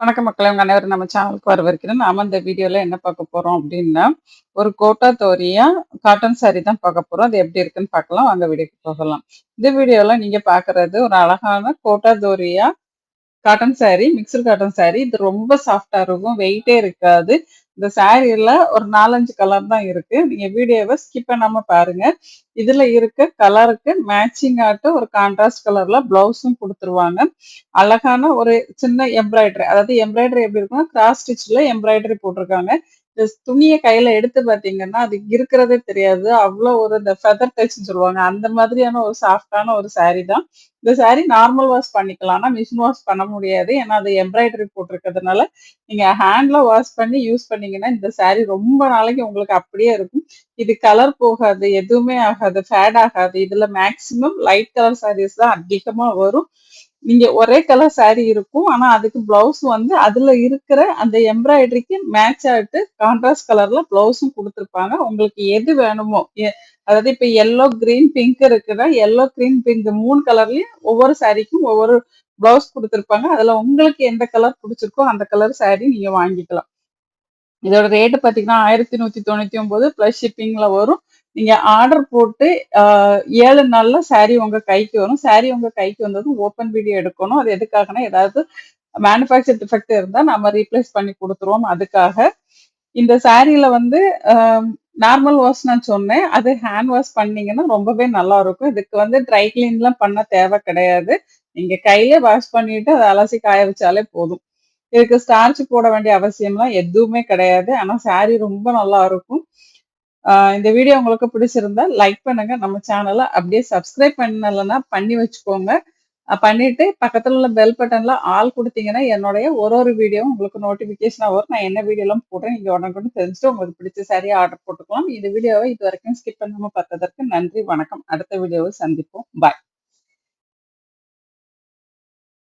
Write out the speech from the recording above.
வணக்கம் மக்களை உங்க அனைவரும் நம்ம சேனலுக்கு வரவேற்கிறேன். நாம இந்த வீடியோல என்ன பார்க்க போறோம் அப்படின்னா ஒரு கோட்டா தோரியா காட்டன் சாரி தான் பார்க்க போறோம். அது எப்படி இருக்குன்னு பார்க்கலாம். வாங்க வீடியோக்கு போகலாம். இந்த வீடியோல நீங்க பாக்குறது ஒரு அழகான Kota Doria cotton sari mixer cotton sari இது ரொம்ப சாஃப்டா இருக்கும். வெயிட்டே இருக்காது. இந்த சாரீல ஒரு நாலஞ்சு கலர் தான் இருக்கு. நீங்க வீடியோவை ஸ்கிப் பண்ணாம பாருங்க. இதுல இருக்க கலருக்கு மேட்சிங் ஆட்டு ஒரு கான்ட்ராஸ்ட் கலர்ல பிளவுஸும் கொடுத்துருவாங்க. அழகான ஒரு சின்ன எம்ப்ராய்டரி அதாவது எம்ப்ராய்டரி எப்படி இருக்குன்னா கிராஸ் ஸ்டிச்ல எம்ப்ராய்டரி போட்டிருக்காங்க. துணியை கையில எடுத்து பாத்தீங்கன்னா அது இருக்கிறதே தெரியாது. அவ்வளவு ஒரு இந்த ஃபெதர் டச்னு சொல்லுவாங்க. அந்த மாதிரியான ஒரு சாஃப்டான ஒரு சாரீ தான். இந்த சாரீ நார்மல் வாஷ் பண்ணிக்கலாம். ஆனா மிஷின் வாஷ் பண்ண முடியாது. ஏன்னா அது எம்ப்ராய்டரி போட்டிருக்கிறதுனால நீங்க ஹேண்ட்ல வாஷ் பண்ணி யூஸ் பண்ணீங்கன்னா இந்த சாரீ ரொம்ப நாளைக்கு உங்களுக்கு அப்படியே இருக்கும். இது கலர் போகாது எதுவுமே ஆகாது ஃபேட் ஆகாது. இதுல மேக்சிமம் லைட் கலர் சாரீஸ் தான் அதிகமா வரும். நீங்க ஒரே கலர் சாரி இருக்கும். ஆனா அதுக்கு பிளவுஸ் வந்து அதுல இருக்கிற அந்த எம்ப்ராய்டரிக்கு மேட்ச் ஆகிட்டு கான்ட்ராஸ்ட் கலர்ல பிளவுஸும் கொடுத்துருப்பாங்க. உங்களுக்கு எது வேணுமோ அதாவது இப்ப எல்லோ கிரீன் பிங்க் இருக்குன்னா எல்லோ கிரீன் பிங்க் மூணு கலர்லயும் ஒவ்வொரு சாரிக்கும் ஒவ்வொரு பிளவுஸ் கொடுத்துருப்பாங்க. அதுல உங்களுக்கு எந்த கலர் பிடிச்சிருக்கோ அந்த கலர் சாரி நீங்க வாங்கிக்கலாம். இதோட ரேட்டு பார்த்தீங்கன்னா ஆயிரத்தி நூற்றி தொண்ணூற்றி ஒம்பது ப்ளஸ் ஷிப்பிங்கில் வரும். நீங்க ஆர்டர் போட்டு ஏழு நாள்ல saree உங்க கைக்கு வரும். saree உங்க கைக்கு வந்ததும் ஓப்பன் வீடியோ எடுக்கணும். அது எதுக்காகனா ஏதாவது மேனுஃபேக்சர் டிஃபெக்ட் இருந்தா நம்ம ரீப்ளேஸ் பண்ணி கொடுத்துருவோம். அதுக்காக இந்த சாரியில வந்து நார்மல் வாஷ் நான் சொன்னேன். அது ஹேண்ட் வாஷ் பண்ணீங்கன்னா ரொம்பவே நல்லா இருக்கும் இதுக்கு வந்து ட்ரை கிளீன்லாம் பண்ண தேவை கிடையாது. நீங்க கையில வாஷ் பண்ணிட்டு அதை அலசி காய வச்சாலே போதும். இதுக்கு ஸ்டார்ச் போட வேண்டிய அவசியம்லாம் எதுவுமே கிடையாது. ஆனா சாரி ரொம்ப நல்லா இருக்கும் இந்த வீடியோ உங்களுக்கு பிடிச்சிருந்தா லைக் பண்ணுங்க. நம்ம சேனலை அப்படியே சப்ஸ்கிரைப் பண்ணலைன்னா பண்ணி வச்சுக்கோங்க. பண்ணிட்டு பக்கத்துல உள்ள பெல் பட்டன்ல ஆல் கொடுத்தீங்கன்னா என்னுடைய ஒரு ஒரு வீடியோ உங்களுக்கு நோட்டிபிகேஷனா வரும். நான் என்ன வீடியோ எல்லாம் போடுறேன் நீங்க உடனே தெரிஞ்சுட்டு உங்களுக்கு பிடிச்ச சரியா ஆர்டர் போட்டுக்கலாம். இந்த வீடியோவை இது வரைக்கும் ஸ்கிப் பண்ணாம பார்த்ததற்கு நன்றி வணக்கம். அடுத்த வீடியோவை சந்திப்போம். பாய்